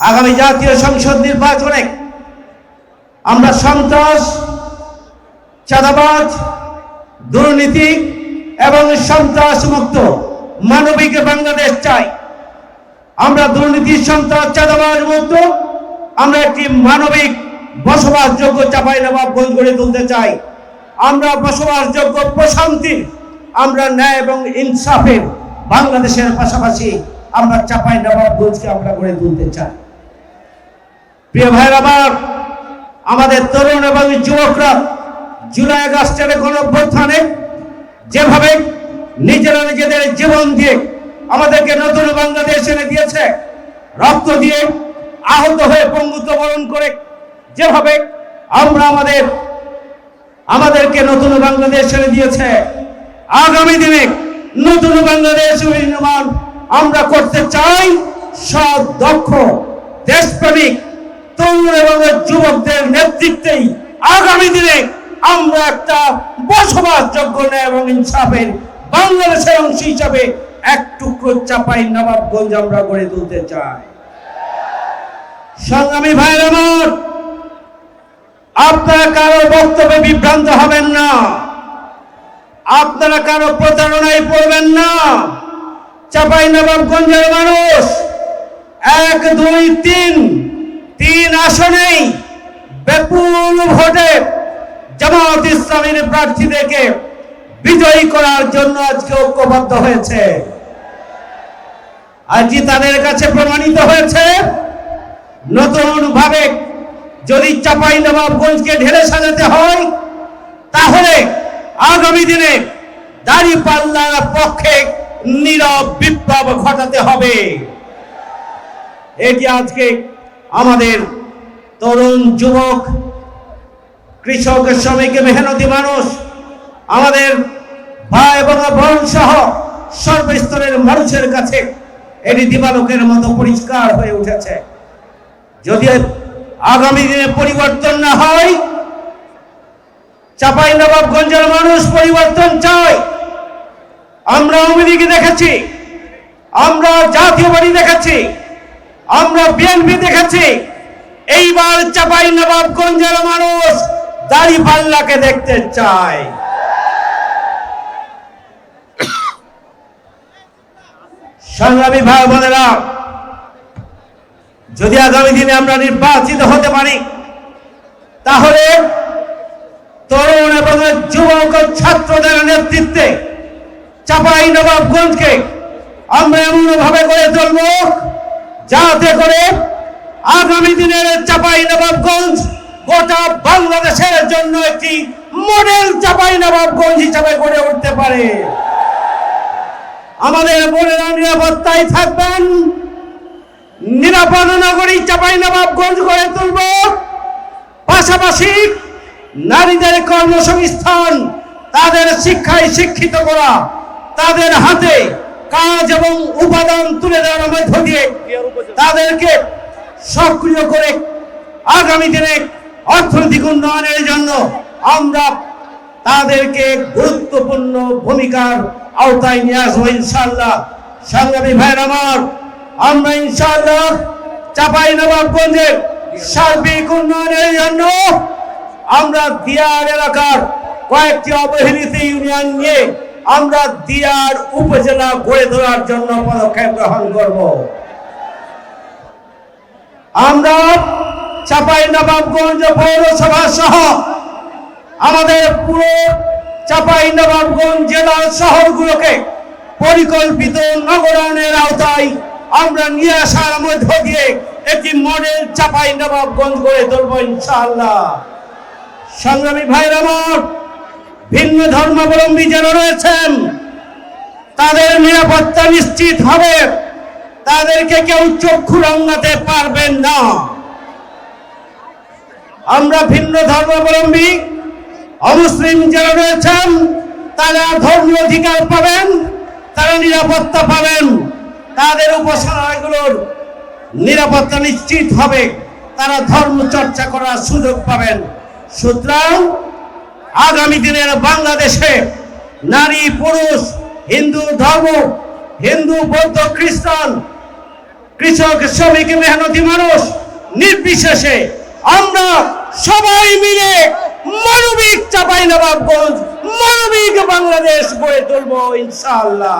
আগামী জাতীয় সংসদ নির্বাচনে আমরা সন্ত্রাস, চাঁদাবাজ, দুর্নীতি এবং সন্ত্রাস মুক্ত মানবিক বাংলাদেশ চাই। আমরা দুর্নীতি, সন্ত্রাস, চাঁদাবাজ মুক্ত, আমরা একটি মানবিক বসবাসযোগ্য চাপাই নবাবগঞ্জ গড়ে তুলতে চাই। আমরা বসবাসযোগ্য প্রশান্তি, আমরা ন্যায় এবং ইনসাফের বাংলাদেশের পাশাপাশি আমরা চাপাই নবাবগঞ্জকে আমরা গড়ে তুলতে চাই। প্রিয় ভাইয়ের আমার, আমাদের তরুণ এবং যুবকরা জুলাই আগস্টের গণঅভ্যুত্থানে যেভাবে নিজেরা নিজেদের জীবন দিয়ে আমাদেরকে নতুন বাংলাদেশ এনে দিয়েছে, রক্ত দিয়ে আহত হয়ে পঙ্গুত্ব বরণ করে যেভাবে আমরা আমাদের, আমাদেরকে নতুন বাংলাদেশ এনে দিয়েছে, আগামী দিনে নতুন বাংলাদেশ নির্মাণ আমরা করতে চাই সৎ দক্ষ দেশপ্রেমিক তরুণ এবং যুবকদের নেতৃত্বেই আগামী দিনে আমরা একটা বসবাসযোগ্য ন্যায় এবং ইনসাফের বাংলাদেশের অংশ হিসাবে এক টুকরো চাপাই নবাবগঞ্জ আমরা গড়ে তুলতে চাই। সংগ্রামী ভাইয়ের আমার, আপনারা কারও বক্তব্যে বিভ্রান্ত হবেন না। আপনারা কারও প্রতারণায় পড়বেন না। চাপাই নবাবগঞ্জের মানুষ, এক, দুই, তিন তিন আসনেই বিপুল ভোটে জামাত ইসলামের প্রার্থীদেরকে বিজয়ী করার জন্য আজকে ঐক্যবদ্ধ হয়েছে। আজকে তাদের কাছে প্রমাণিত হয়েছে নতুন ভাবে যদি চাপাই নবাবগঞ্জকে ঢেলে সাজাতে হয়, তাহলে আগামী দিনে দাড়ি পাল্লার পক্ষে নীরব বিপ্লব ঘটাতে হবে। এটি আজকে আমাদের তরুণ যুবক, কৃষক, শ্রমিক, মেহনতি মানুষ, আমাদের ভাই এবং বোন সহ সর্বস্তরের মানুষের কাছে এটি দিবালোকের মতো পরিষ্কার হয়ে উঠেছে। যদি আগামী দিনে পরিবর্তন না হয় চাপাই নবাবগঞ্জের মানুষ পরিবর্তন চায়। আমরা আওয়ামী দেখেছি, আমরা জাতীয় বাড়ি দেখেছি। আমরা বিএনপি দেখেছি। এইবার চাপাই নবাবগঞ্জের মানুষ দাড়ি পাল্লাকে দেখতে চায়। সংগ্রামী ভাই বোনেরা, যদি আগামী দিনে আমরা নির্বাচিত হতে পারি, তাহলে তরুণ এবং যুবক ছাত্রদের নেতৃত্বে চাপাই নবাবগঞ্জকে আমরা এমন ভাবে গড়ে তুলব যাতে করে আগামী দিনের চাপাই নবাবগঞ্জ গোটা বাংলাদেশের জন্য একটি মডেল চাপাই নবাবগঞ্জ হিসাবে গড়ে উঠতে পারে। আমাদের বোনেরা নিরাপত্তায় থাকবেন। নিরাপদ নগরী চাপাই নবাবগঞ্জ গড়ে তুলব। পাশাপাশি নারীদের কর্মসংস্থান, তাদের শিক্ষায় শিক্ষিত করা, তাদের হাতে কাজ এবং উপাদান তুলে দেওয়ার মধ্য দিয়ে তাদেরকে সক্রিয় করে আগামী দিনে অর্থনৈতিক উন্নয়নের জন্য আমরা তাদেরকে গুরুত্বপূর্ণ ভূমিকার আওতায় নিয়ে আসব ইনশাল্লাহ সংগ্রামী ভাইয়ের আমার, আমরা ইনশাল্লাহ চাপাই নবাবগঞ্জের সার্বিক উন্নয়নের জন্য আমরা দিয়ার এলাকার কয়েকটি অবহেলিত ইউনিয়ন নিয়ে আমরা দিয়ার উপজেলা গড়ে তোলার জন্য পদক্ষেপ গ্রহণ করব। আমরা চাপাই নবাবগঞ্জ পৌরসভা সহ আমাদের পুরো চাপাই নবাবগঞ্জ জেলার শহরগুলোকে পরিকল্পিত নগরায়নের আওতায় আমরা নিয়ে আসার মধ্য দিয়ে একটি মডেল চাপাই নবাবগঞ্জ গড়ে তুলব ইনশাআল্লাহ। সংগ্রামী ভাইরা আমার, ভিন্ন ধর্মাবলম্বী যারা রয়েছেন, তাদের নিরাপত্তা নিশ্চিত হবে। তাদেরকে কেউ চক্ষু রাঙাতে পারবেন না। আমরা ভিন্ন ধর্মাবলম্বী, অমুসলিম যারা রয়েছেন, তারা ধর্মীয় অধিকার পাবেন, তারা নিরাপত্তা পাবেন। তাদের উপাসনালয়গুলোর নিরাপত্তা নিশ্চিত হবে। তারা ধর্ম চর্চা করার সুযোগ পাবেন। সুতরাং আগামী দিনের বাংলাদেশে নারী, পুরুষ, হিন্দু, ধর্ম হিন্দু, বৌদ্ধ, খ্রিস্টান, কৃষক, শ্রমিক, মেহনতি মানুষ, নির্বিশেষে আমরা সবাই মিলে মানবিক চাপাই নবাবগঞ্জ মানবিক বাংলাদেশ গড়ে তুলবো ইনশাআল্লাহ।